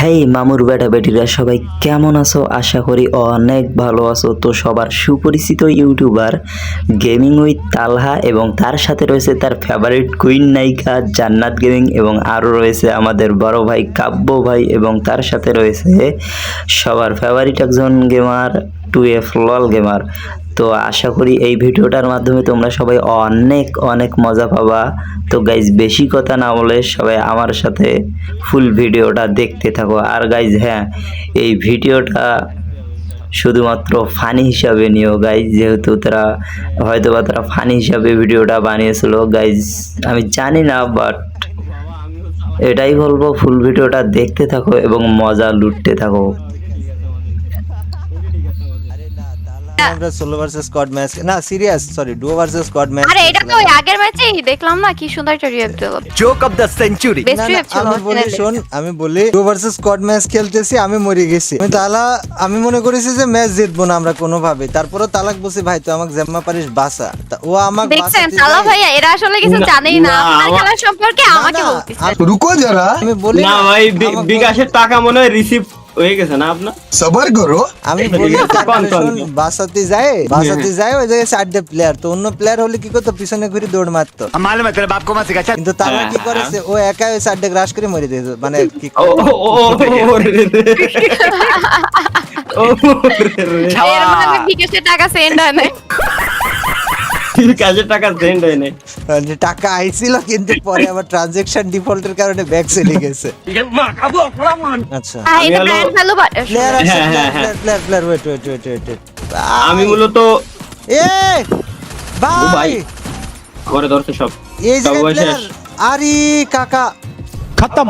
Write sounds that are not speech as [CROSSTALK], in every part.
হেই মামুর বেটা বেটিরা, সবাই কেমন আছো? আশা করি অনেক ভালো আছো। তো সবার সুপরিচিত ইউটিউবার গেমিং উইথ তালহা এবং তার সাথে রয়েছে তার ফেভারিট কুইন নায়িকা জান্নাত গেমিং এবং আরও রয়েছে আমাদের বড় ভাই কাব্য ভাই এবং তার সাথে রয়েছে সবার ফেভারিট একজন gamer two F lol gamer তো আশা করি এই ভিডিওটার মাধ্যমে তোমরা সবাই অনেক অনেক মজা পাবা। তো গাইজ বেশি কথা না বলে সবাই আমার সাথে ফুল ভিডিওটা দেখতে থাকো। আর গাইজ হ্যাঁ এই ভিডিওটা শুধুমাত্র ফানি হিসাবে নিও। গাইজ যেহেতু তারা হয়তো বা তারা ফানি হিসাবে ভিডিওটা বানিয়েছিল। গাইজ আমি জানি না বাট এটাই বলব ফুল ভিডিওটা দেখতে থাকো এবং মজা লুটতে থাকো। আমি মনে করেছি যে ম্যাচ জিতবো না আমরা কোনোভাবে তারপরে তালাক বসে ভাই তো আমাকে জেম্মা পারিস বাসা ও আমাকে আসলে জানেই না। সম্পর্কে আমাকে আমি বলি বিকাশের টাকা মনে হয় রিসিভ হয়ে গেছে না আপনার সবার করো আমি বাসাতে যায় বাসাতে যায় ওই জায়গায় চারটে প্লেয়ার তো অন্য প্লেয়ার হলে কি করতো পিছনে ঘুরে দৌড় মারতো মালুম তোর বাপ কমা শিখাচ্ছে কিন্তু তারা কি করেছে ও একা ওই চারটে গ্রাস করে মরে দিয়েছে মানে কি ও ও ও ও টাকা সেন্ড হয় নাই। হ্যাঁ, টাকা আইছিল কিন্তু পরে আবার ট্রানজেকশন ডিফল্টের কারণে ব্যাক চলে গেছে। আচ্ছা। আমি মূলত এ ভাই ঘরে ধরছে সব। এই আরে কাকা। খতম।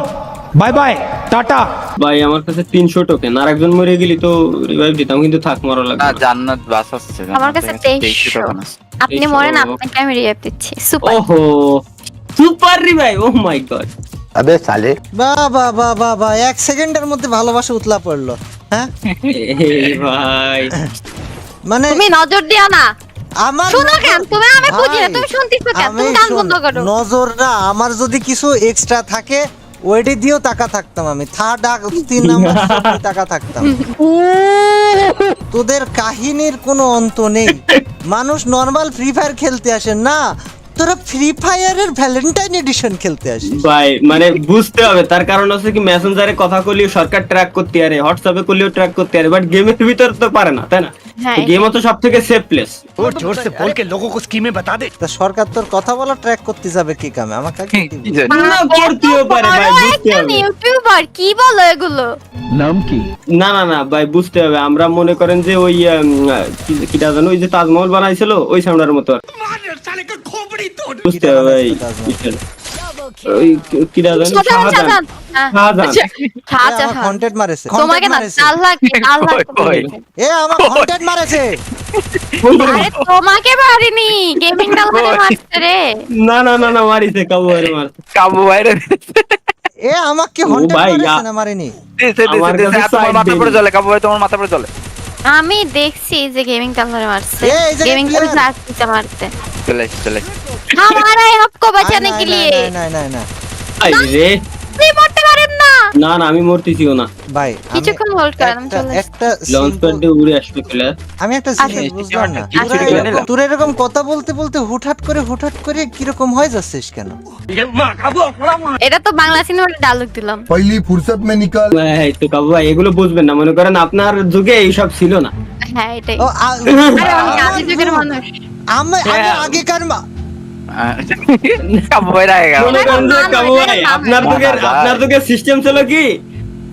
Bye bye tata. ভাই আমার কাছে 300 টোকেন আর একজন মরে গেলি তো রিভাইভ দিতাম কিন্তু থাক মরা না। জান্নাত বাস আমার কাছে টোকেন আছে আপনি মরেন আপনাকে আমি রিয়েক্ট দিচ্ছি। সুপার ওহো super revive oh my god আবে সালে। বা বা বা বা বা এক সেকেন্ডের মধ্যে ভালোবাসা উতলা পড়ল হ্যাঁ? [LAUGHS] ভাই। মানে তুমি নজর দিও না। আমার শোনো কেন? তুমি আমি বুঝি না তুমি শুনতেছো কেন? তুমি গান বন্ধ করো। নজর না আমার যদি কিছু এক্সট্রা থাকে ওইটি দিয়েও টাকা থাকতাম আমি। থার্ড তিন নাম্বার [LAUGHS] টাকা থাকতাম। তোদের কাহিনীর কোনো অন্ত নেই। মানুষ নর্মাল ফ্রি ফায়ার খেলতে আসে। না তোরা ফ্রি ফায়ারের ভ্যালেন্টাইন এডিশন খেলতে আসিস। ভাই মানে বুঝতে হবে তার কারণ হচ্ছে কি মেসেঞ্জারে কথা সরকার ট্র্যাক করতে হোয়াটসঅ্যাপে ট্র্যাক করতে বাট গেমের ভিতর তো পারে না তাই না? গেম তো সেফ প্লেস জোর সে বল কে লোগো কো স্কিমে বাতা দে। তা সরকার তোর কথা বলা ট্র্যাক করতে যাবে কি কামে? হ্যাঁ, না করতেও পারে ভাই বুঝতে হবে। ইউটিউবার কি বলো এগুলো? নাম কি? না না না ভাই বুঝতে হবে। আমরা মনে করেন যে ওই কিটা জানো ওই যে তাজমহল বানাইছিল ওই সামনের মতো মানে বুঝতে হবে ভাই ওই কিটা জানো? শাহজাহান, শাহজাহান শাহজাহান। শাহজাহান। শাহজাহান। কন্টেন্ট মারেছে। তোমাকে content না মারেছে। আল্লাহ আল্লাহ এ আমার কন্টেন্ট মারেছে। আরে তোমাকে মারিনি। গেমিং ডালমারে মারছে রে। না না না না মারিছে কাবু আরে মারছে। কাবু বাইরে এ আমাকে ও মারেছে না মারেনি? আমার দিছে কাছে দিছে তোমার side মাথা পড়ে চলে কাবু ভাই তোমার মাথা পড়ে চলে। আমি দেখছি যে গেমিং ডালমারে মারছে এই, এই যে গেমিং player। ডাল আসছে মারতে চলে এসছে, চলে এসছে। हमारा है आपको बचाने না, के না, लिए না না না আই না না আমি মরতেছিও না। ভাই কিছুক্ষণ হোল্ড করেন আমি চলে একটা লঞ্চ প্যাডে উড়ে আসবে প্লেয়ার আমি একটা আচ্ছা, জিনিস আচ্ছা, বুঝলাম না। আচ্ছা, তোর এরকম কথা বলতে বলতে হুটহাট করে হুটহাট করে কি রকম হয় যাচ্ছিস কেন? এটা তো বাংলা সিনেমার ডায়লগ দিলাম। পহলি ফুরসত মে নিকাল। এই তো কাবু ভাই এগুলো বুঝবেন না। মনে করেন আপনার যুগে এই সব ছিল না। হ্যাঁ এটাই। আরে আমি আগে যুগের মানুষ। আমি আগে হ্যাঁ। আগেকার আপনার সিস্টেম ছিল কি?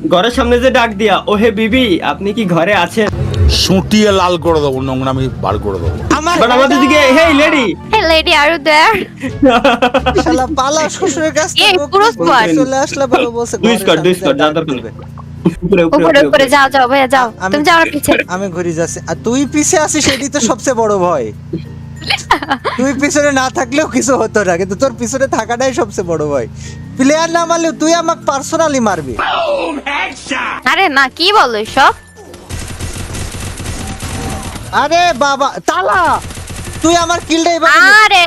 ঘরের সামনে যে ডাক দিয়া ও হে বিবি আপনি কি ঘরে আছেন? সুটিয়ে লাল করে দেবো নোংরামি বার করে দেবো। বাট আমাদের দিকে হেই লেডি হে লেডি আর দেয়ার শালা পালা শ্বশুরের কাছ এই, থেকে পুরো squad। চলে আসলে ভালো বলছে দুই স্কট দুই দিবে। উপরে উপরে যাও যাও ভাইয়া যাও। আমি- তুমি যাও পিছে। আমি ঘুরে যাচ্ছি। আর তুই পিছে আছিস সেটি তো সবচেয়ে বড় ভয়। তুই পিছনে না থাকলেও কিছু হতো না কিন্তু তোর পিছনে থাকাটাই সবচেয়ে বড় ভয়। প্লেয়ার না মারলেও তুই আমাকে পার্সোনালি মারবি। আরে না কি বলো সব আরে বাবা তালা! তুই আমার কিলটা এবার আরে!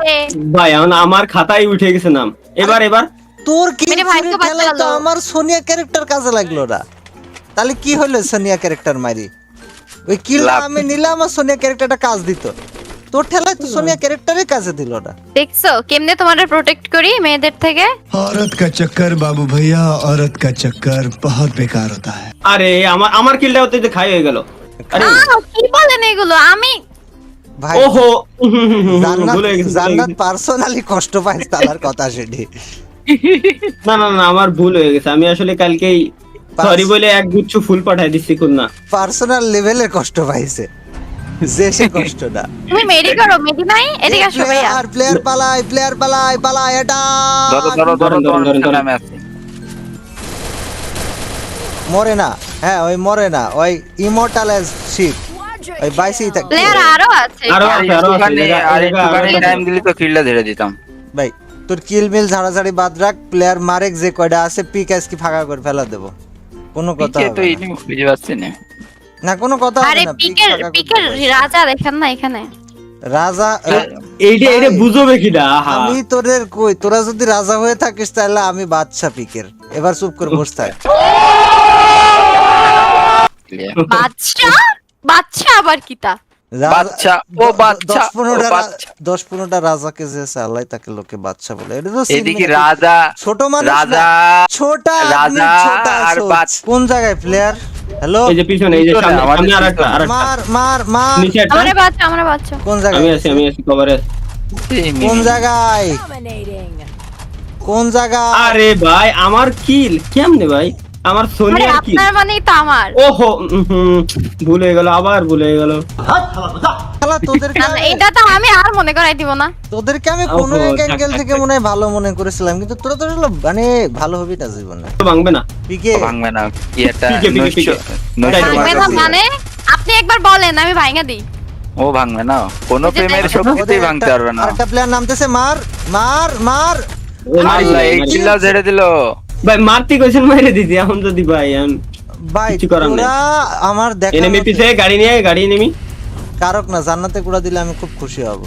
ভাই এখন আমার খাতায় উঠে গেছে নাম। এবার এবার। তোর খেলায় তো আমার সোনিয়া ক্যারেক্টার কাজে লাগল না। তাহলে কি হলো সোনিয়া ক্যারেক্টার মারি? ওই কিল আমি নিলাম আর সোনিয়া ক্যারেক্টারটা কাজ দিত। তোর ঠেলায় তো সোনিয়া ক্যারেক্টারই কাজে দিল না দেখছো কেমনে তোমাদের প্রোটেক্ট করি মেয়েদের থেকে औरत का चक्कर बाबू भैया औरत का चक्कर बहुत बेकार होता है আরে আমার আমার কিলটা হতে যে খাই হয়ে গেল আরে আহ, কি বলেন এগুলো আমি ভাই ওহো হুম, হুম, হুম, হুম, জান্নাত ভুলে গেছি, ভুলে জান্নাত গেছি। পার্সোনালি কষ্ট পায় তালার কথা সেটি না না না আমার ভুল হয়ে গেছে আমি আসলে কালকেই পাঁচ- সরি বলে এক গুচ্ছ ফুল পাঠাই দিচ্ছি না পার্সোনাল লেভেলের কষ্ট পাইছে যে সে কষ্ট না। তুমি মেডি করো মেডি নাই? এদিকে আসো ভাইয়া। প্লেয়ার প্লেয়ার পালাই প্লেয়ার পালাই পালাই এটা ধরো ধরো ধরো ধরো আমি আছি মরে না। হ্যাঁ ওই মরে না। ওই ইমর্টাল এজ শিপ ওই বাইসি প্লেয়ার আরও আছে। আরও আছে আরও আছে। আর একটুখানি টাইম দিলে তো কিলটা ধরে দিতাম। ভাই তোর কিল মিল ঝাড়াঝাড়ি বাদ রাখ প্লেয়ার মারেক যে কয়টা আছে পিক আজকে ফাঁকা করে ফেলা দেবো। কোনো কথা তো হবে এই না। পাচ্ছি না। না কোনো কথা আরে না পিক পিকের পিকের রাজা দেখেন না এখানে। রাজা এইটা এইটা বুঝবে কিনা? আমি তোদের কই তোরা যদি রাজা হয়ে থাকিস তাহলে আমি বাদশা পিকের। এবার চুপ করে বসে থাক। বাচ্চা বাচ্চা আবার কিতা? বাচ্চা, ও বাচ্চা, দশ পনেরোটা ও রা- বাচ্চা। দশ পনেরোটা রাজাকে যে চালায় তাকে লোকে বাচ্চা বলে এটা তো এদিকে রাজা ছোট মানুষ না। রাজা ছোটা রাজা আর। কোন জায়গায় প্লেয়ার হ্যালো এই যে পিছনে এই যে সামনে সামনে আরেকটা পিছনে। আরেকটা। মার মার মার। নিচে একটা। আমারে বাচ্চা আমারে বাচ্চা কোন আমি আছি আমি আছি কভারে কোন জায়গায়? কোন জায়গায়? আরে ভাই আমার কিল কেমনে ভাই? আমার আরে সোনিয়ার কিল আপনার মানেই তো আমার। ওহো ভুল গেল আবার ভুল গেল। এটা তো আমি আর মনে করাই দিব না। তোদেরকে আমি কোনো এক অ্যাঙ্গেল থেকে মনে হয় ভালো মনে করেছিলাম কিন্তু তোরা তো আসলে মানে ভালো হবি না জীবনে। তো ভাঙবে না। পিকে। ভাঙবে না কি একটা ভাঙবে না মানে আপনি একবার বলেন আমি ভাঙা দিই। ও ভাঙবে না কোনো প্রেমের দেখো, শক্তিতেই ভাঙতে পারবে না। আরেকটা প্লেয়ার নামতেছে মার মার মার। ও মারি, আল্লাহ এই কিল্লা ঝেড়ে দিল। ভাই মারতে কইছেন মাইরে দিদি এখন যদি ভাই এখন ভাই কিছু করার নেই। আমার দেখা এনেমি পিছে গাড়ি নিয়ে গাড়ি এনেমি কারক না জান্নাতে কুড়া দিলে আমি খুব খুশি হব।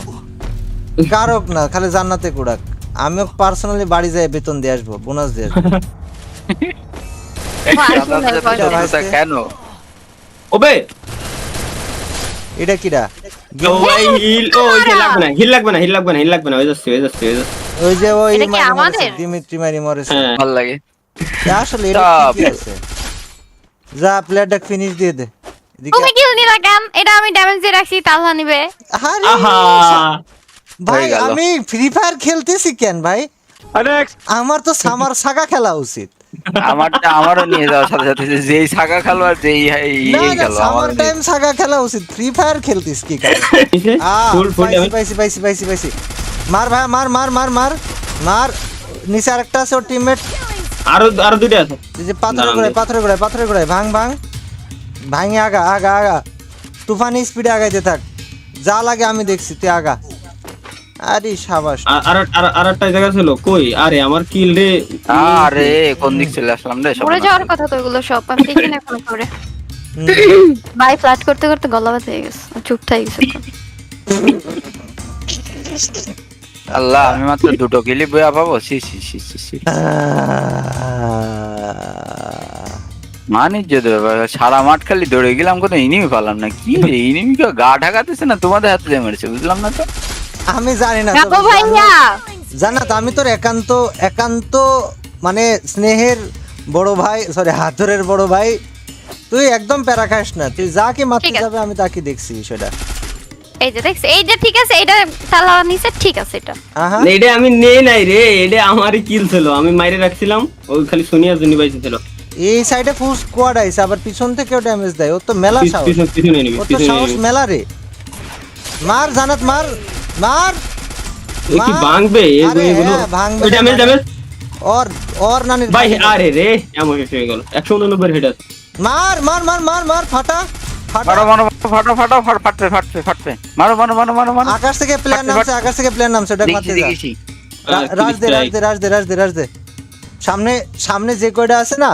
কারক না খালি জান্নাতে কুড়াক। আমি পার্সোনালি বাড়ি যাই বেতন দিয়ে আসব বোনাস দিয়ে আসব। কেন? ওবে! এটা কিরা? ভাই হিল ও ওই যে লাগবে না হিল লাগবে না হিল লাগবে না হিল লাগবে না ওই যাচ্ছে ওই যাচ্ছে ওই যাচ্ছে। ওই যে ওই এটা কি মারি মরেছে, আমাদের? দিমিত্রি মারি মরেছে। হ্যাঁ। লাগে। আসলে এটা Stop. আছে? যা প্লেয়ারটা ফিনিশ দিয়ে দে। তুমি কিল নিলা কেন? এটা আমি ড্যামেজ দিয়ে রাখছি তালহা নিবে। আহা! ভাই আমি ফ্রি ফায়ার খেলতেছি কেন ভাই? আমার তো সামার সাগা খেলা উচিত। আমারটা আমারও নিয়ে যাওয়ার সাথে সাথে যেই শাখা খেলো আর যেই না এই খেলো আমার টাইম সাগা খেলা উচিত। ফ্রি ফায়ার খেলতিস কি পাইছি, পাইছি পাইছি পাইছি পাইছি মার ভাই মার মার মার মার মার। নিচে আরেকটা আছে ওর টিমমেট আরও আরও দুটো আছে। এই যে পাথরে দেখি। পাথরে গোড়ায় পাথরে ভাঙ ভাঙ। ভাঙে আগা আগা আগা। তুফানি স্পিডে আগাইতে থাক। যা লাগে আমি দেখছি তুই আগা। আরে সাবাস। আর- আর আর- আর একটা জায়গা ছিল কই? আরে আমার কিল রে। আরে কোন দিক চলে আসলাম রে সব পড়ে যাওয়ার কথা তো এগুলো সব আমি দেখি না করে ভাই ফ্ল্যাট করতে করতে গলা ব্যথা হয়ে গেছে চুপ গেছে আল্লাহ আমি মাত্র দুটো কিলি বইয়া পাবো সি সি সি সি সি মানিজ্য দেবে সারা মাঠ খালি দৌড়ে গেলাম কোনো ইনিমি পালাম না। কি রে ইনিমি কেউ গা ঢাকাতেছে না তোমাদের হাতে মেরেছে বুঝলাম না তো? আমি জানি না তবে ভাইয়া। জান্নাত আমি তোর একান্ত একান্ত মানে স্নেহের বড় ভাই সরি হাতরের বড় ভাই। তুই একদম প্যারা খাস না। তুই যাকে মারতে ঠিক যাবে আমি তাকে দেখছি বিষয়টা এই যে দেখছি এই যে ঠিক আছে এটা তালা নিচে ঠিক আছে এটা। আহা। এটা আমি নেই নাই রে এটা আমারই কিল ছিল আমি মাইরে রাখছিলাম ওই খালি সোনিয়া জুনি বাইছে ছিল। এই সাইডে ফুল স্কোয়াড আইছে আবার পিছন থেকেও ড্যামেজ দেয় ও তো মেলা সাহস। পিছনে পিছনে নিবি ও তো সাহস মেলা রে। মার জানাত মার। মার! এ কি ভাঙবে? এগুলো ভাঙবে ড্যামেজ ড্যামেজ ওর ওর নানির ভাই আরে রে হয়ে গেল। একশো উননব্বই হেড আছে মার মার মার মার মার ফাটা ফাটা। মারো মারো ফাটো ফাটো ফাটো ফাটবে ফাটবে ফাটবে মারো মারো মারো মারো মারো। আকাশ থেকে প্লেয়ার নামছে। আকাশ থেকে নামছে মারতে যা। রাজ দে রাজ দে রাজ দে রাজ দে রাজ দে। সামনে সামনে যে কয়টা আছে না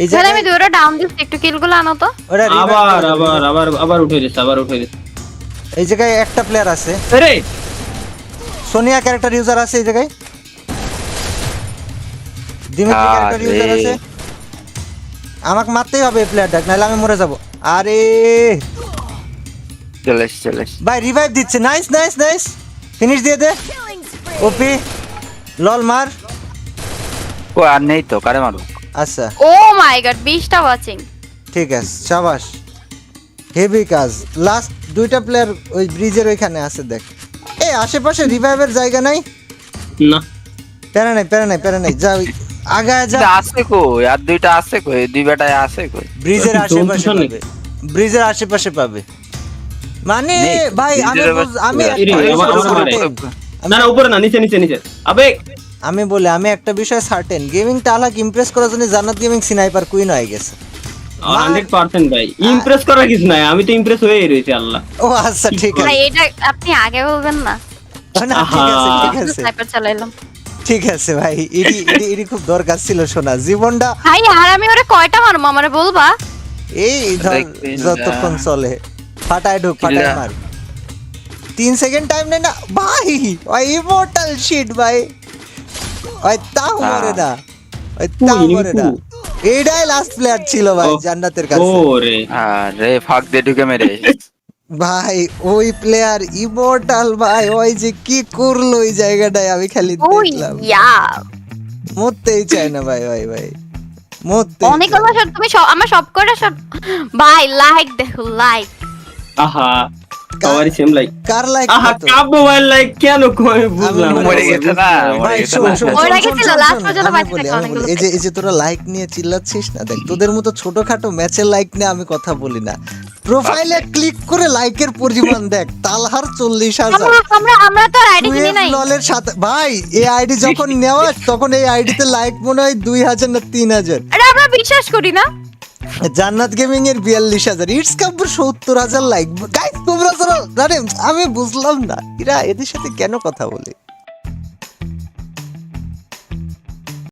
এই তাহলে আমি দুটো ডাউন দিচ্ছি একটু কিলগুলো আনো তো। ওটা আবার আবার আবার আবার উঠে দিচ্ছে আবার উঠে দিচ্ছে এই জায়গায় একটা প্লেয়ার আছে। আরে! সোনিয়া ক্যারেক্টার ইউজার আছে এই জায়গায়। দিমিত্রি ক্যারেক্টার ইউজার আছে। আমাকে মারতেই হবে এই প্লেয়ারটা নাহলে আমি মরে যাব। আরে! চলে এসে চলে এসে ভাই রিভাইভ দিচ্ছে। নাইস নাইস নাইস ফিনিশ দিয়ে দে। ওপি লল মার। ও আর নেই তো কারে মারো আচ্ছা। ও মাই গড 20টা ওয়াচিং ঠিক আছে সাবাস। হেভি কাজ। লাস্ট দুইটা প্লেয়ার ওই ব্রিজের ওইখানে আছে দেখ। এই আশেপাশে রিভাইভের জায়গা নাই? না। প্যারা নাই প্যারা নাই প্যারা নাই। যা ওই আগায় যা। আছে কই? আর দুইটা আছে কই? দুই বেটায় আছে কই? ব্রিজের আশেপাশে পাবে। ব্রিজের আশেপাশে পাবে। মানে ভাই আমি আমি। না না উপরে না নিচে নিচে নিচে। আবে আমি বলি আমি একটা বিষয় সার্টেন গেমিং তাহলে ইমপ্রেস করার জন্য জান্নাত গেমিং স্নাইপার কুইন হয়ে গেছে। ভাই। ইমপ্রেস করার কিছু নাই আমি তো ইমপ্রেস হয়েই রয়েছি আল্লাহ। ও আচ্ছা ঠিক ভাই এটা আপনি আগে বলবেন না। না ঠিক আছে ঠিক আছে। স্নাইপার চালাইলাম। ঠিক আছে ভাই এটি এটি এটি খুব দরকার ছিল শোনা জীবনটা ভাই আর আমি ওরে কয়টা মারবো আমারে বলবা? এই ধর যতক্ষণ চলে। ফাটায় ঢুক ফাটায়। মার। তিন সেকেন্ড টাইম নেই না? ভাই ওই ইমোর্টাল শিট ভাই। ওই তাও। মরে না। ওই তাও মরে না। এইটাই লাস্ট প্লেয়ার ছিল ভাই জান্নাতের কাছে। রে আরে ফাঁক দিয়ে ঢুকে মেরে। ভাই ওই প্লেয়ার ইমোর্টাল ভাই ওই যে কি করল ওই জায়গাটায় আমি খালি দেখলাম। মরতেই চায় না ভাই ভাই ভাই। মরতে অনেক কথা শট তুমি সব আমার সব কয়টা শট ভাই লাইক দেখো লাইক আহা। সবারই সেম লাইক কার লাইক আহা কাপ মোবাইল লাইক কেন কই বুঝলাম। মরে গেছে না মরে গেছে না। শোন, পর্যন্ত বাঁচতে এই যে এই যে তোরা লাইক নিয়ে চিল্লাচ্ছিস না দেখ তোদের মতো ছোটখাটো ম্যাচের লাইক নিয়ে আমি কথা বলি না। প্রোফাইলে ক্লিক করে লাইকের পরিমাণ [LAUGHS] দেখ তালহার চল্লিশ হাজার। আমরা আমরা আমরা তো আইডি কিনি নাই। ললের সাথে ভাই এই আইডি যখন নেওয়া তখন এই আইডিতে লাইক মনে হয় দুই হাজার না তিন হাজার। আরে আমরা বিশ্বাস করি না। জান্নাত গেমিং এর বিয়াল্লিশ হাজার, ইটস কাপুর সত্তর হাজার লাইক গাইস তোমরা যারা আমি বুঝলাম না। এরা এদের সাথে কেন কথা বলে?